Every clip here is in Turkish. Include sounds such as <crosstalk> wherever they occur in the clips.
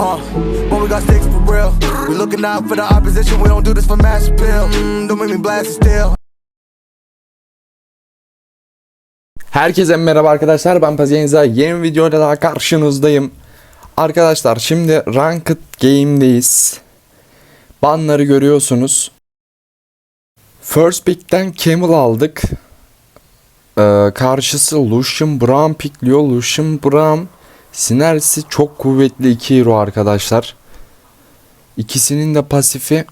Uh, when we got sticks for real. We looking out for the opposition. We don't do this for mass appeal. Mm, don't make me blast it still. Herkese merhaba arkadaşlar ben Pazienza yeni bir videoyla daha karşınızdayım Arkadaşlar şimdi Ranked Game'deyiz Banları görüyorsunuz First Pick'ten Camel aldık ee, Karşısı Lucian Brown pickliyor Lucian Brown Sinerjisi çok kuvvetli iki hero arkadaşlar İkisinin de pasifi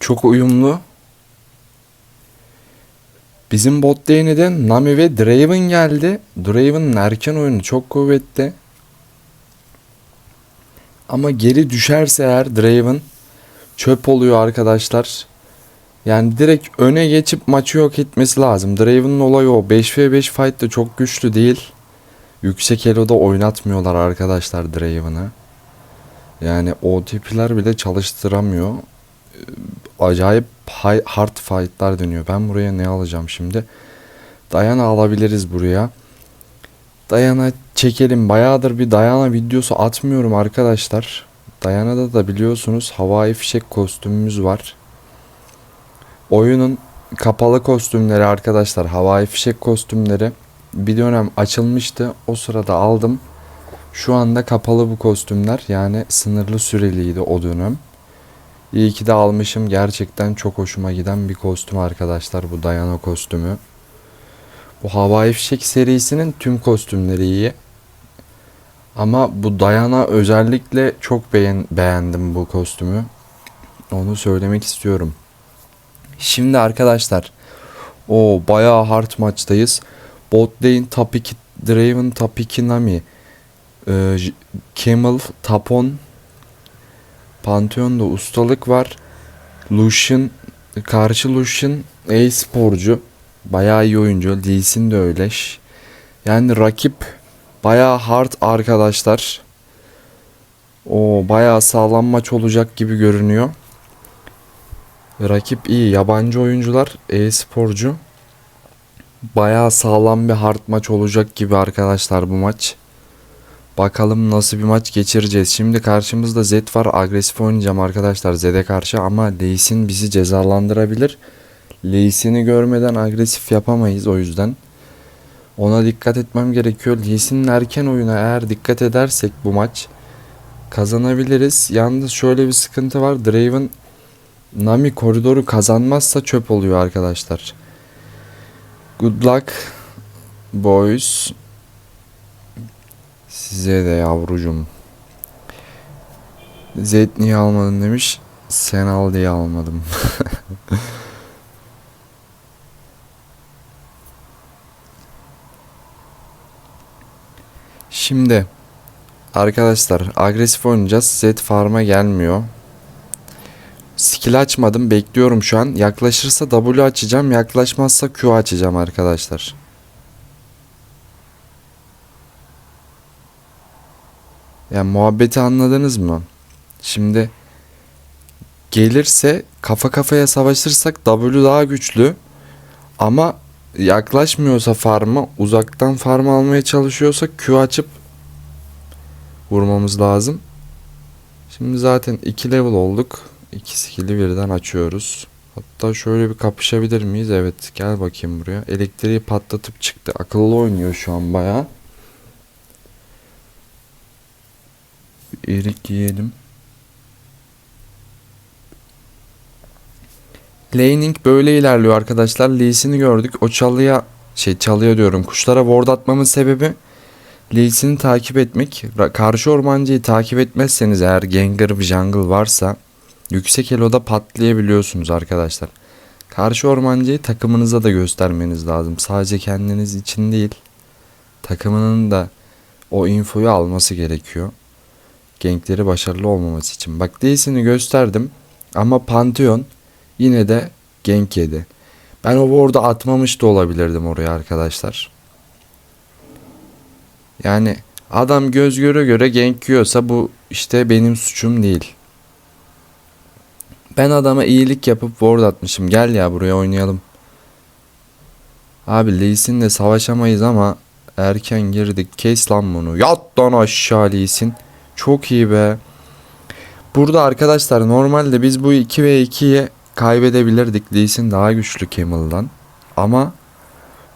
çok uyumlu Bizim bot lane'de Nami ve Draven geldi. Draven'ın erken oyunu çok kuvvetli. Ama geri düşerse eğer Draven çöp oluyor arkadaşlar. Yani direkt öne geçip maçı yok etmesi lazım. Draven'ın olayı o. 5v5 fight de çok güçlü değil. Yüksek elo'da oynatmıyorlar arkadaşlar Draven'ı. Yani o tipiler bile çalıştıramıyor acayip high, hard fight'lar dönüyor. Ben buraya ne alacağım şimdi? Dayana alabiliriz buraya. Dayana çekelim. Bayağıdır bir Dayana videosu atmıyorum arkadaşlar. Dayana'da da biliyorsunuz havai fişek kostümümüz var. Oyunun kapalı kostümleri arkadaşlar. Havai fişek kostümleri bir dönem açılmıştı. O sırada aldım. Şu anda kapalı bu kostümler. Yani sınırlı süreliydi o dönem. İyi ki de almışım. Gerçekten çok hoşuma giden bir kostüm arkadaşlar bu Diana kostümü. Bu Havai Fişek serisinin tüm kostümleri iyi. Ama bu Diana özellikle çok beğen beğendim bu kostümü. Onu söylemek istiyorum. Şimdi arkadaşlar o bayağı hard maçtayız. Bot lane top 2 Draven top 2 Nami. Ee, Camel 10 Pantheon'da ustalık var. Lucian, karşı Lucian e-sporcu. Bayağı iyi oyuncu. Lee de öyle. Yani rakip bayağı hard arkadaşlar. O bayağı sağlam maç olacak gibi görünüyor. Rakip iyi. Yabancı oyuncular e-sporcu. Bayağı sağlam bir hard maç olacak gibi arkadaşlar bu maç. Bakalım nasıl bir maç geçireceğiz. Şimdi karşımızda Zed var. Agresif oynayacağım arkadaşlar Zed'e karşı ama Lee'sin bizi cezalandırabilir. Lee'sini görmeden agresif yapamayız o yüzden. Ona dikkat etmem gerekiyor. Lee'sinin erken oyuna eğer dikkat edersek bu maç kazanabiliriz. Yalnız şöyle bir sıkıntı var. Draven Nami koridoru kazanmazsa çöp oluyor arkadaşlar. Good luck boys. Size de yavrucum. Zeyt niye almadın demiş. Sen al diye almadım. <laughs> Şimdi arkadaşlar agresif oynayacağız. Zed farm'a gelmiyor. Skill açmadım. Bekliyorum şu an. Yaklaşırsa W açacağım. Yaklaşmazsa Q açacağım arkadaşlar. Yani muhabbeti anladınız mı? Şimdi gelirse kafa kafaya savaşırsak W daha güçlü. Ama yaklaşmıyorsa farm'a uzaktan farm almaya çalışıyorsa Q açıp vurmamız lazım. Şimdi zaten 2 level olduk. 2 skill'i birden açıyoruz. Hatta şöyle bir kapışabilir miyiz? Evet gel bakayım buraya. Elektriği patlatıp çıktı. Akıllı oynuyor şu an bayağı. erik yiyelim. Laning böyle ilerliyor arkadaşlar. Lee'sini gördük. O çalıya şey çalıyor diyorum. Kuşlara ward atmamın sebebi Lee'sini takip etmek. Karşı ormancıyı takip etmezseniz eğer Gengar Jungle varsa yüksek eloda patlayabiliyorsunuz arkadaşlar. Karşı ormancıyı takımınıza da göstermeniz lazım. Sadece kendiniz için değil. Takımının da o infoyu alması gerekiyor. Gankleri başarılı olmaması için. Bak Lee'sini gösterdim ama Pantheon yine de gank yedi. Ben o ward'u atmamış da olabilirdim oraya arkadaşlar. Yani adam göz göre göre gank yiyorsa bu işte benim suçum değil. Ben adama iyilik yapıp ward atmışım. Gel ya buraya oynayalım. Abi Lee Sin'le savaşamayız ama erken girdik. Kes lan bunu. Yat lan aşağı Lee Sin. Çok iyi be. Burada arkadaşlar normalde biz bu 2 ve 2'yi kaybedebilirdik. Lee Sin daha güçlü Camel'dan. Ama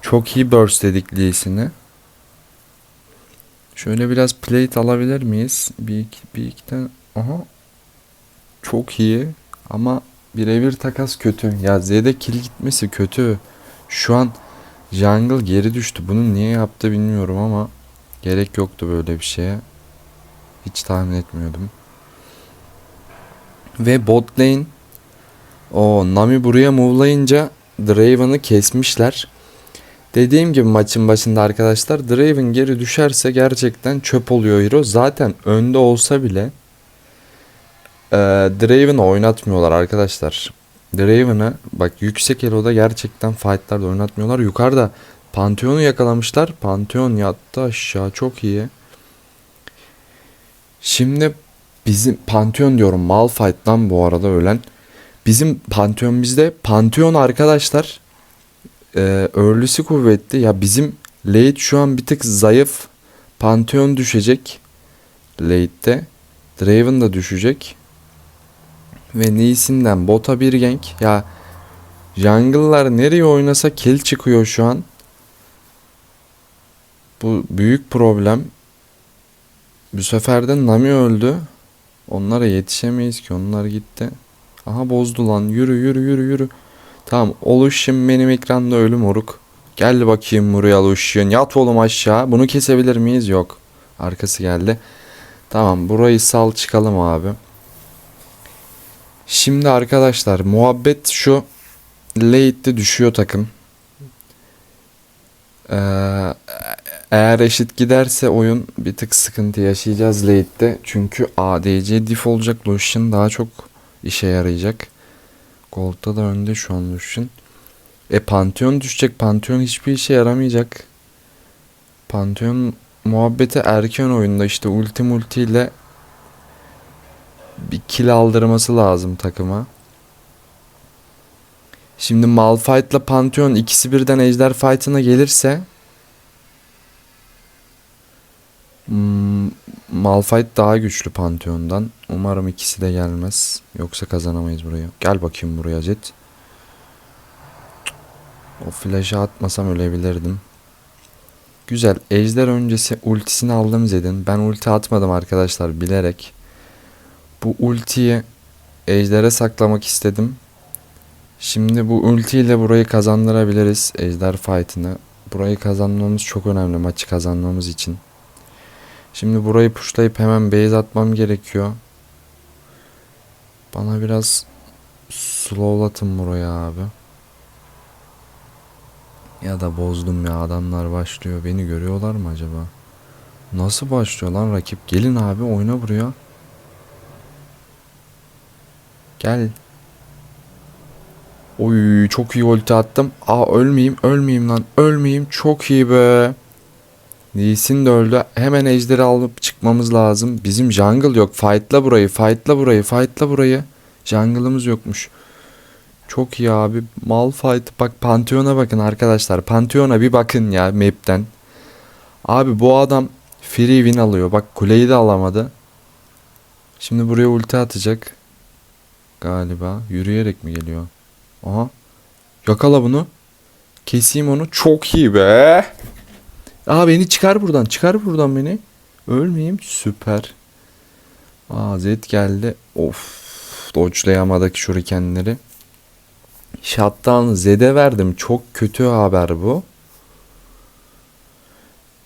çok iyi burst dedik Lee Sin'i. Şöyle biraz plate alabilir miyiz? Bir iki, bir iki tane. Aha. Çok iyi. Ama birebir takas kötü. Ya Z'de kill gitmesi kötü. Şu an Jungle geri düştü. Bunu niye yaptı bilmiyorum ama gerek yoktu böyle bir şeye. Hiç tahmin etmiyordum. Ve bot lane o Nami buraya move'layınca Draven'ı kesmişler. Dediğim gibi maçın başında arkadaşlar Draven geri düşerse gerçekten çöp oluyor hero. Zaten önde olsa bile e, Draven'ı oynatmıyorlar arkadaşlar. Draven'ı bak yüksek elo'da gerçekten fight'larda oynatmıyorlar. Yukarıda Pantheon'u yakalamışlar. Pantheon yattı aşağı çok iyi. Şimdi bizim Pantheon diyorum Malphite'dan bu arada ölen. Bizim Pantheon bizde. Pantheon arkadaşlar e, early'si kuvvetli. Ya bizim late şu an bir tık zayıf. Pantheon düşecek. Late'de. Draven da düşecek. Ve Lee'sinden bota bir gank. Ya jungle'lar nereye oynasa kill çıkıyor şu an. Bu büyük problem. Bu sefer de Nami öldü. Onlara yetişemeyiz ki. Onlar gitti. Aha bozdu lan. Yürü yürü yürü yürü. Tamam. Oluşum benim ekranda ölü moruk. Gel bakayım buraya Oluşum. Yat oğlum aşağı. Bunu kesebilir miyiz? Yok. Arkası geldi. Tamam. Burayı sal çıkalım abi. Şimdi arkadaşlar muhabbet şu. Late'de düşüyor takım. Ee, eğer eşit giderse oyun bir tık sıkıntı yaşayacağız late'de. Çünkü ADC diff olacak. Lucian daha çok işe yarayacak. Gold'da da önde şu an Lucian. E Pantheon düşecek. Pantheon hiçbir işe yaramayacak. Pantheon muhabbeti erken oyunda işte ulti multi ile bir kill aldırması lazım takıma. Şimdi Malphite'la Pantheon ikisi birden ejder fight'ına gelirse hmm, Malphite daha güçlü Pantheon'dan. Umarım ikisi de gelmez. Yoksa kazanamayız burayı. Gel bakayım buraya Jet. O flash'ı atmasam ölebilirdim. Güzel. Ejder öncesi ultisini aldım Zed'in. Ben ulti atmadım arkadaşlar bilerek. Bu ultiyi ejdere saklamak istedim. Şimdi bu ultiyle burayı kazandırabiliriz. Ejder fight'ını. Burayı kazanmamız çok önemli maçı kazanmamız için. Şimdi burayı pushlayıp hemen base atmam gerekiyor. Bana biraz slowlatın buraya abi. Ya da bozdum ya adamlar başlıyor. Beni görüyorlar mı acaba? Nasıl başlıyor lan rakip? Gelin abi oyna buraya. Gel. Oy çok iyi ulti attım. Aa ölmeyeyim ölmeyeyim lan ölmeyeyim çok iyi be. Lee Sin de öldü. Hemen ejderi alıp çıkmamız lazım. Bizim jungle yok. Fight'la burayı, fight'la burayı, fight'la burayı. Jungle'ımız yokmuş. Çok iyi abi. Malphite. Bak Pantheon'a bakın arkadaşlar. Pantheon'a bir bakın ya map'ten. Abi bu adam free win alıyor. Bak kuleyi de alamadı. Şimdi buraya ulti atacak. Galiba. Yürüyerek mi geliyor? Aha. Yakala bunu. Keseyim onu. Çok iyi be. Aa beni çıkar buradan. Çıkar buradan beni. Ölmeyeyim. Süper. Aa Zed geldi. Of. Dodge'layamadık şurikenleri. Shutdown Zed'e verdim. Çok kötü haber bu.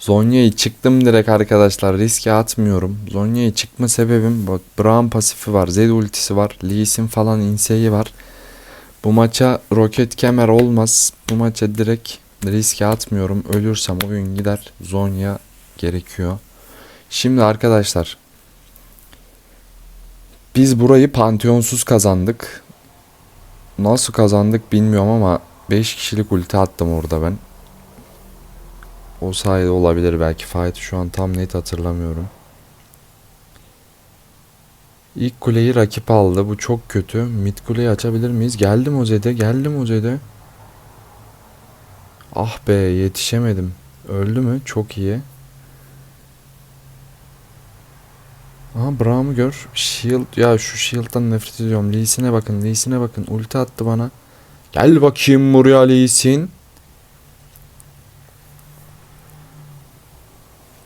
Zonya'yı çıktım direkt arkadaşlar. Riske atmıyorum. Zonya'yı çıkma sebebim bak Braum pasifi var. Zed ultisi var. Lee Sin falan inseyi var. Bu maça roket kemer olmaz. Bu maça direkt riske atmıyorum. Ölürsem oyun gider. Zonya gerekiyor. Şimdi arkadaşlar biz burayı Pantheon'suz kazandık. Nasıl kazandık bilmiyorum ama 5 kişilik ulti attım orada ben. O sayede olabilir belki fight şu an tam net hatırlamıyorum. İlk kuleyi rakip aldı. Bu çok kötü. Mid kuleyi açabilir miyiz? Geldim o Zed'e. Geldim o Zed'e. Ah be yetişemedim. Öldü mü? Çok iyi. Aha Braum'u gör. Shield. Ya şu Shield'dan nefret ediyorum. Lee Sin'e bakın. Lee Sin'e bakın. Ulti attı bana. Gel bakayım buraya Lee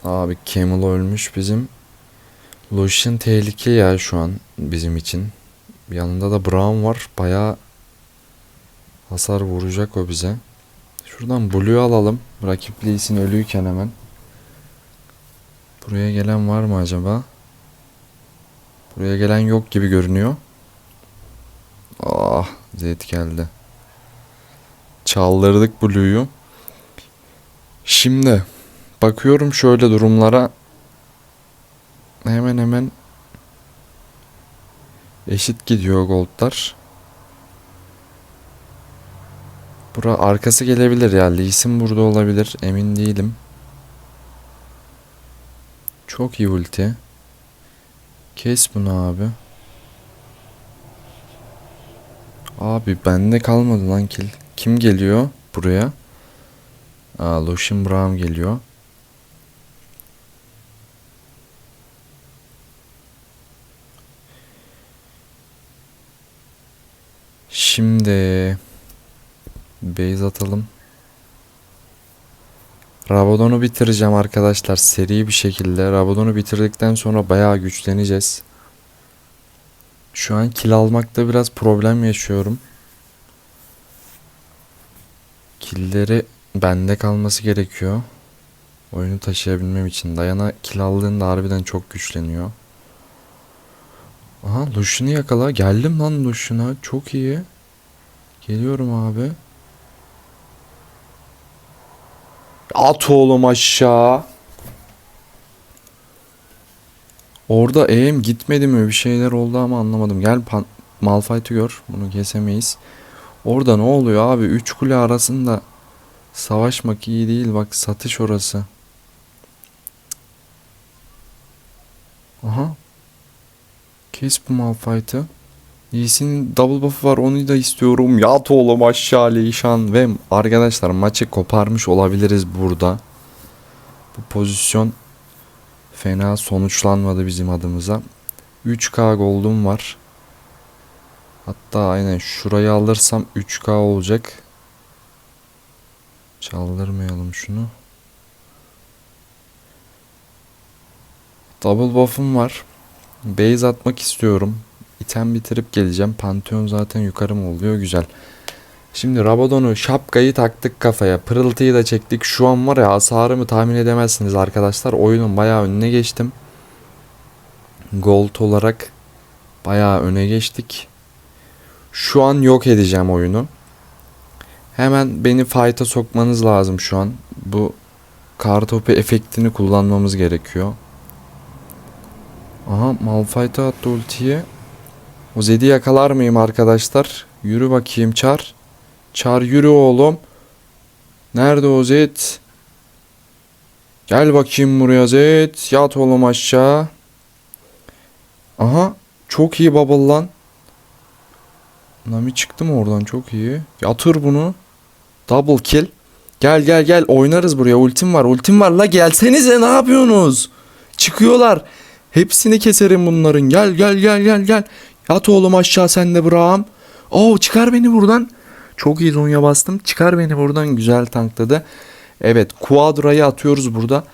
Abi Camel ölmüş bizim. Lucian tehlike ya şu an bizim için. Yanında da Brown var. Bayağı hasar vuracak o bize. Şuradan Blue'yu alalım. Rakip Lee Sin ölüyken hemen. Buraya gelen var mı acaba? Buraya gelen yok gibi görünüyor. Ah Zed geldi. Çaldırdık Blue'yu. Şimdi bakıyorum şöyle durumlara. Hemen hemen eşit gidiyor goldlar. Bura arkası gelebilir ya. Lee Sin burada olabilir. Emin değilim. Çok iyi ulti. Kes bunu abi. Abi bende kalmadı lan kill. Kim geliyor buraya? Aa Lucian Brown geliyor. Şimdi base atalım. Rabadon'u bitireceğim arkadaşlar seri bir şekilde. Rabadon'u bitirdikten sonra bayağı güçleneceğiz. Şu an kill almakta biraz problem yaşıyorum. Killleri bende kalması gerekiyor. Oyunu taşıyabilmem için. Dayana kill aldığında harbiden çok güçleniyor. Aha Lucian'ı yakala. Geldim lan Lucian'a. Çok iyi. Geliyorum abi. At oğlum aşağı. Orada eğim gitmedi mi bir şeyler oldu ama anlamadım. Gel Malphite'ı gör. Bunu kesemeyiz. Orada ne oluyor abi? Üç kule arasında savaşmak iyi değil. Bak satış orası. Aha. Kes bu Malphite'ı. Lee'sin double buff'ı var onu da istiyorum. Yat oğlum aşağı Leishan ve arkadaşlar maçı koparmış olabiliriz burada. Bu pozisyon fena sonuçlanmadı bizim adımıza. 3k gold'um var. Hatta aynen şurayı alırsam 3k olacak. Çaldırmayalım şunu. Double buff'um var. Base atmak istiyorum. İtem bitirip geleceğim. Pantheon zaten yukarı mı oluyor? Güzel. Şimdi Rabadon'u şapkayı taktık kafaya. Pırıltıyı da çektik. Şu an var ya hasarımı tahmin edemezsiniz arkadaşlar. Oyunun bayağı önüne geçtim. Gold olarak bayağı öne geçtik. Şu an yok edeceğim oyunu. Hemen beni fight'a sokmanız lazım şu an. Bu kartopu efektini kullanmamız gerekiyor. Aha Malphite attı ultiyi. O Zed'i yakalar mıyım arkadaşlar? Yürü bakayım Çar. Çar yürü oğlum. Nerede o Zed? Gel bakayım buraya Zed. Yat oğlum aşağı. Aha. Çok iyi bubble lan. Nami çıktı mı oradan? Çok iyi. Yatır bunu. Double kill. Gel gel gel oynarız buraya. Ultim var. Ultim var la gelsenize ne yapıyorsunuz? Çıkıyorlar. Hepsini keserim bunların. Gel gel gel gel gel. Yat oğlum aşağı sen de Braham. Oo çıkar beni buradan. Çok iyi zonya bastım. Çıkar beni buradan. Güzel tankladı. Evet Quadra'yı atıyoruz burada.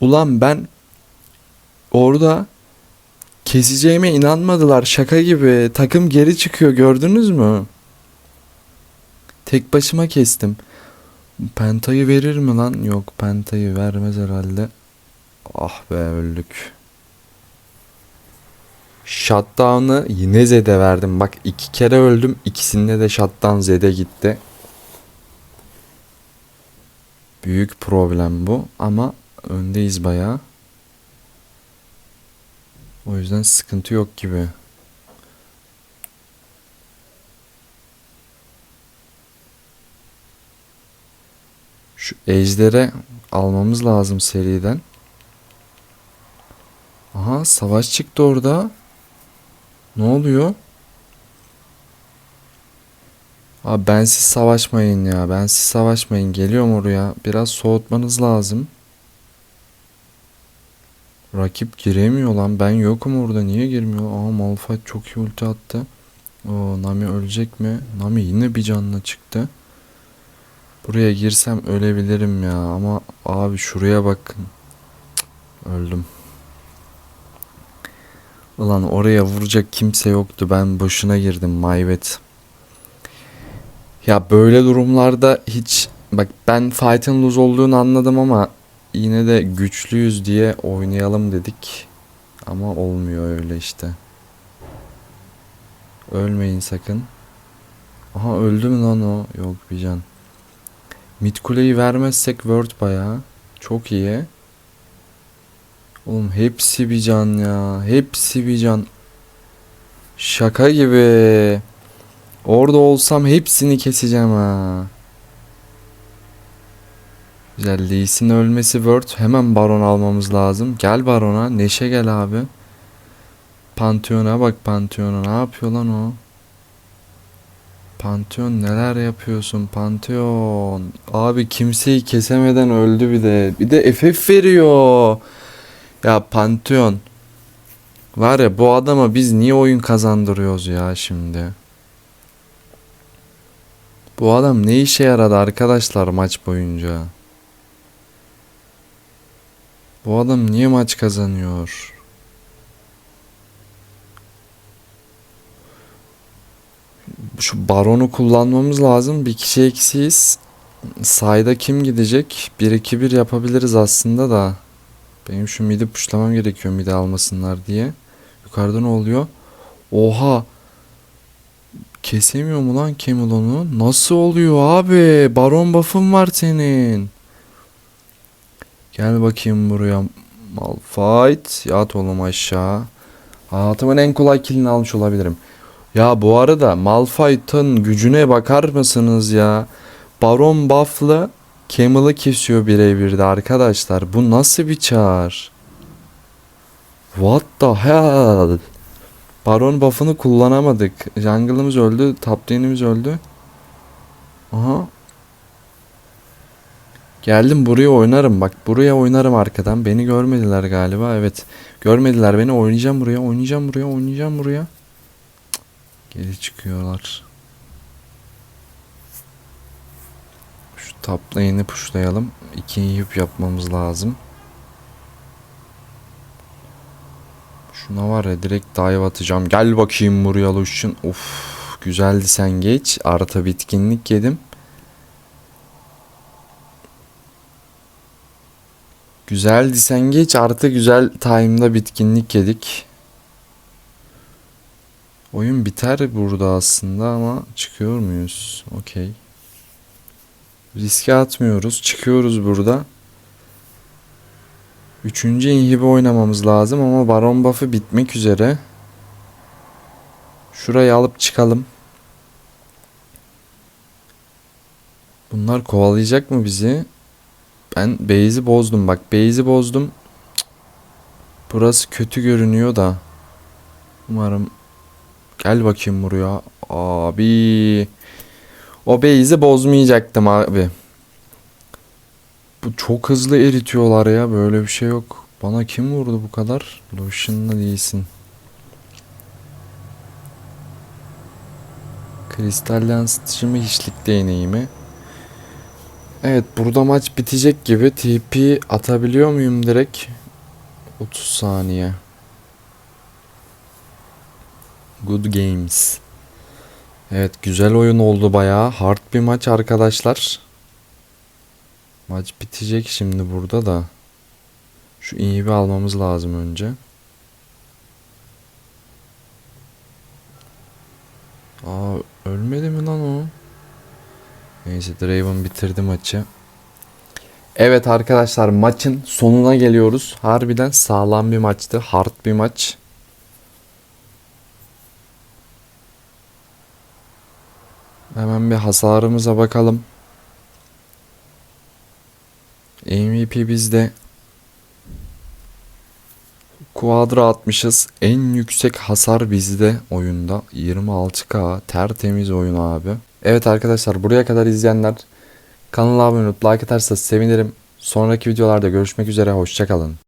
Ulan ben orada keseceğime inanmadılar. Şaka gibi. Takım geri çıkıyor gördünüz mü? Tek başıma kestim. Pentayı verir mi lan? Yok pentayı vermez herhalde. Ah be öldük. Shutdown'ı yine Zed'e verdim. Bak iki kere öldüm. İkisinde de shutdown Zed'e gitti. Büyük problem bu ama öndeyiz bayağı. O yüzden sıkıntı yok gibi. Şu ejdere almamız lazım seriden. Aha savaş çıktı orada. Ne oluyor? Abi bensiz savaşmayın ya. Bensiz savaşmayın. Geliyorum oraya. Biraz soğutmanız lazım. Rakip giremiyor lan. Ben yokum orada. Niye girmiyor? Aa Malphite çok iyi ulti attı. Oo Nami ölecek mi? Nami yine bir canla çıktı. Buraya girsem ölebilirim ya. Ama abi şuraya bakın. Cık, Öldüm. Ulan oraya vuracak kimse yoktu. Ben boşuna girdim. Bad. Ya böyle durumlarda hiç bak ben fight and lose olduğunu anladım ama yine de güçlüyüz diye oynayalım dedik. Ama olmuyor öyle işte. Ölmeyin sakın. Aha öldü mü lan o? Yok bir can. Mid kuleyi vermezsek word bayağı. Çok iyi. Oğlum hepsi bir can ya. Hepsi bir can. Şaka gibi. Orada olsam hepsini keseceğim ha. Güzel Lee Sin ölmesi Word. Hemen Baron almamız lazım. Gel Baron'a. Neşe gel abi. Pantheon'a bak Pantheon'a. Ne yapıyor lan o? Pantheon neler yapıyorsun Pantheon? Abi kimseyi kesemeden öldü bir de. Bir de FF veriyor. Ya Pantheon. Var ya bu adama biz niye oyun kazandırıyoruz ya şimdi? Bu adam ne işe yaradı arkadaşlar maç boyunca? Bu adam niye maç kazanıyor? Şu baronu kullanmamız lazım. Bir kişi eksiyiz. Sayda kim gidecek? 1-2-1 yapabiliriz aslında da. Benim şu midi puşlamam gerekiyor midi almasınlar diye. Yukarıda ne oluyor? Oha! Kesemiyor mu lan Camel onu? Nasıl oluyor abi? Baron buff'ın var senin. Gel bakayım buraya. Malphite. Yat oğlum aşağı. Hayatımın en kolay killini almış olabilirim. Ya bu arada Malphite'ın gücüne bakar mısınız ya? Baron buff'lı Camel'ı kesiyor birebir de arkadaşlar. Bu nasıl bir çağır? What the hell? Baron buff'ını kullanamadık. Jungle'ımız öldü. Top öldü. Aha. Geldim buraya oynarım. Bak buraya oynarım arkadan. Beni görmediler galiba. Evet. Görmediler beni. Oynayacağım buraya. Oynayacağım buraya. Oynayacağım buraya. Geri çıkıyorlar. Şu top lane'i pushlayalım. İki yip yapmamız lazım. Şuna var ya direkt dive atacağım. Gel bakayım buraya Lucian. Of güzeldi sen geç. Arta bitkinlik yedim. Güzeldi sen geç. Artı güzel time'da bitkinlik yedik. Oyun biter burada aslında ama çıkıyor muyuz? Okey. Riske atmıyoruz. Çıkıyoruz burada. Üçüncü inhibi oynamamız lazım ama Baron buff'ı bitmek üzere. Şurayı alıp çıkalım. Bunlar kovalayacak mı bizi? Ben base'i bozdum bak base'i bozdum. Burası kötü görünüyor da. Umarım gel bakayım buraya. Abi. O base'i bozmayacaktım abi. Bu çok hızlı eritiyorlar ya. Böyle bir şey yok. Bana kim vurdu bu kadar? Lucian'la değilsin. Kristal yansıtıcı mı hiçlik değneği mi? Evet burada maç bitecek gibi. TP atabiliyor muyum direkt? 30 saniye. Good games. Evet güzel oyun oldu bayağı. Hard bir maç arkadaşlar. Maç bitecek şimdi burada da. Şu iyi almamız lazım önce. Aa ölmedi mi lan o? Neyse Draven bitirdi maçı. Evet arkadaşlar maçın sonuna geliyoruz. Harbiden sağlam bir maçtı. Hard bir maç. Hemen bir hasarımıza bakalım. MVP bizde. Quadra atmışız. En yüksek hasar bizde oyunda. 26k. Tertemiz oyun abi. Evet arkadaşlar buraya kadar izleyenler kanala abone olup like atarsa sevinirim. Sonraki videolarda görüşmek üzere. Hoşçakalın.